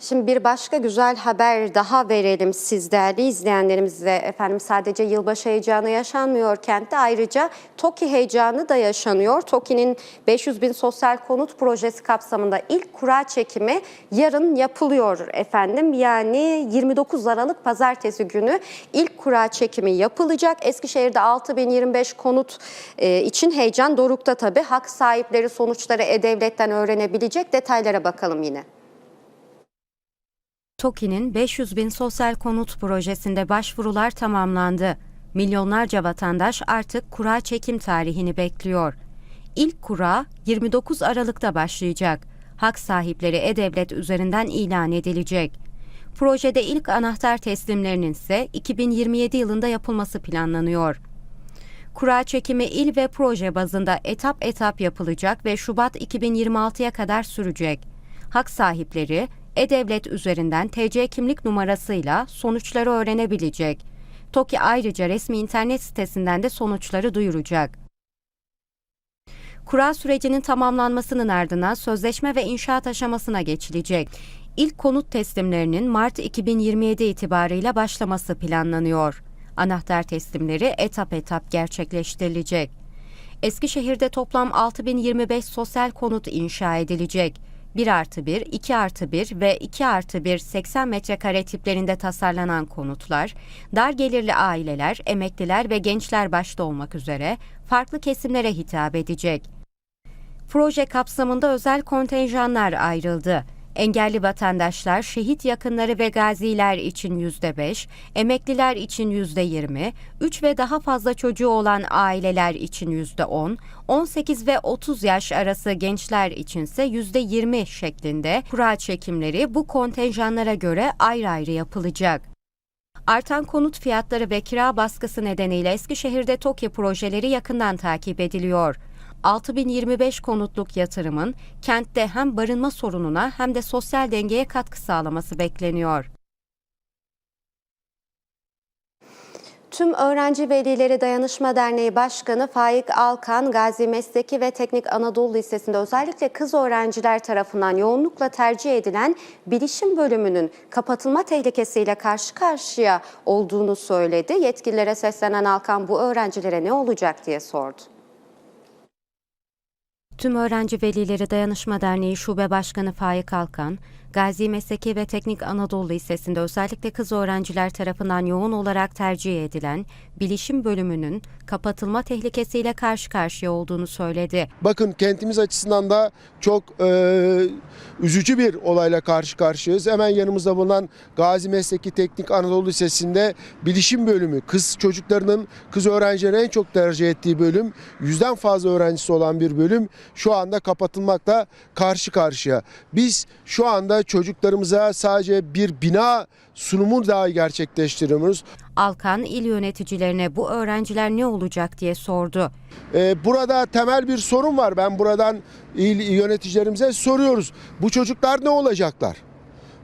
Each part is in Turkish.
Şimdi bir başka güzel haber daha verelim siz değerli izleyenlerimize. Efendim sadece yılbaşı heyecanı yaşanmıyor kentte ayrıca TOKİ heyecanı da yaşanıyor. TOKİ'nin 500 bin sosyal konut projesi kapsamında ilk kura çekimi yarın yapılıyor efendim. Yani 29 Aralık pazartesi günü ilk kura çekimi yapılacak. Eskişehir'de 6025 konut e, için heyecan dorukta tabii. Hak sahipleri sonuçları E-Devlet'ten öğrenebilecek detaylara bakalım yine. TOKİ'nin 500 bin sosyal konut projesinde başvurular tamamlandı. Milyonlarca vatandaş artık kura çekim tarihini bekliyor. İlk kura 29 Aralık'ta başlayacak. Hak sahipleri E-Devlet üzerinden ilan edilecek. Projede ilk anahtar teslimlerinin ise 2027 yılında yapılması planlanıyor. Kura çekimi il ve proje bazında etap etap yapılacak ve Şubat 2026'ya kadar sürecek. Hak sahipleri e-Devlet üzerinden TC kimlik numarasıyla sonuçları öğrenebilecek. TOKİ ayrıca resmi internet sitesinden de sonuçları duyuracak. Kura sürecinin tamamlanmasının ardından sözleşme ve inşaat aşamasına geçilecek. İlk konut teslimlerinin Mart 2027 itibarıyla başlaması planlanıyor. Anahtar teslimleri etap etap gerçekleştirilecek. Eskişehir'de toplam 6025 sosyal konut inşa edilecek. 1 artı 1, 2 artı 1 ve 2 artı 1 80 metrekare tiplerinde tasarlanan konutlar, dar gelirli aileler, emekliler ve gençler başta olmak üzere farklı kesimlere hitap edecek. Proje kapsamında özel kontenjanlar ayrıldı. Engelli vatandaşlar, şehit yakınları ve gaziler için %5, emekliler için %20, 3 ve daha fazla çocuğu olan aileler için %10, 18 ve 30 yaş arası gençler içinse %20 şeklinde kura çekimleri bu kontenjanlara göre ayrı ayrı yapılacak. Artan konut fiyatları ve kira baskısı nedeniyle Eskişehir'de TOKİ projeleri yakından takip ediliyor. 6025 konutluk yatırımın kentte hem barınma sorununa hem de sosyal dengeye katkı sağlaması bekleniyor. Tüm Öğrenci Velileri Dayanışma Derneği Başkanı Faik Alkan, Gazi Mesleki ve Teknik Anadolu Lisesi'nde özellikle kız öğrenciler tarafından yoğunlukla tercih edilen bilişim bölümünün kapatılma tehlikesiyle karşı karşıya olduğunu söyledi. Yetkililere seslenen Alkan bu öğrencilere ne olacak diye sordu. Tüm Öğrenci Velileri Dayanışma Derneği Şube Başkanı Faik Alkan, Gazi Mesleki ve Teknik Anadolu Lisesi'nde özellikle kız öğrenciler tarafından yoğun olarak tercih edilen bilişim bölümünün kapatılma tehlikesiyle karşı karşıya olduğunu söyledi. Bakın kentimiz açısından da çok e, üzücü bir olayla karşı karşıyayız. Hemen yanımızda bulunan Gazi Mesleki Teknik Anadolu Lisesi'nde bilişim bölümü, kız çocuklarının, kız öğrencilerin en çok tercih ettiği bölüm, yüzden fazla öğrencisi olan bir bölüm şu anda kapatılmakla karşı karşıya. Biz şu anda çocuklarımıza sadece bir bina sunumu dahi gerçekleştiriyoruz. Alkan il yöneticilerine bu öğrenciler ne olacak diye sordu. Ee, burada temel bir sorun var. Ben buradan il yöneticilerimize soruyoruz. Bu çocuklar ne olacaklar?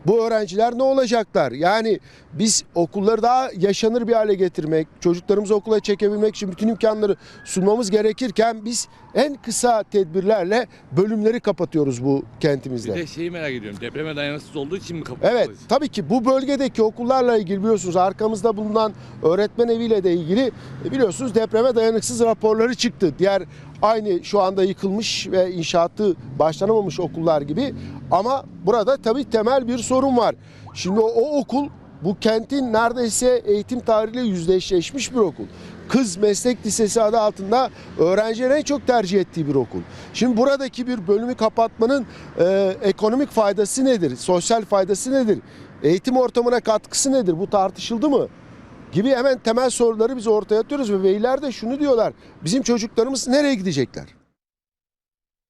Bu öğrenciler ne olacaklar? Yani biz okulları daha yaşanır bir hale getirmek, çocuklarımızı okula çekebilmek için bütün imkanları sunmamız gerekirken biz en kısa tedbirlerle bölümleri kapatıyoruz bu Bir kentimizde. de şeyi merak ediyorum. Depreme dayanıksız olduğu için mi kapatıldı? Evet tabii ki bu bölgedeki okullarla ilgili biliyorsunuz arkamızda bulunan öğretmen eviyle de ilgili e, biliyorsunuz depreme dayanıksız raporları çıktı. Diğer aynı şu anda yıkılmış ve inşaatı başlanamamış okullar gibi ama burada tabii temel bir sorun var. Şimdi o, o okul bu kentin neredeyse eğitim tarihiyle yüzleşmiş bir okul. Kız Meslek Lisesi adı altında öğrencilerin en çok tercih ettiği bir okul. Şimdi buradaki bir bölümü kapatmanın e, ekonomik faydası nedir? Sosyal faydası nedir? Eğitim ortamına katkısı nedir? Bu tartışıldı mı? Gibi hemen temel soruları biz ortaya atıyoruz ve veliler de şunu diyorlar. Bizim çocuklarımız nereye gidecekler?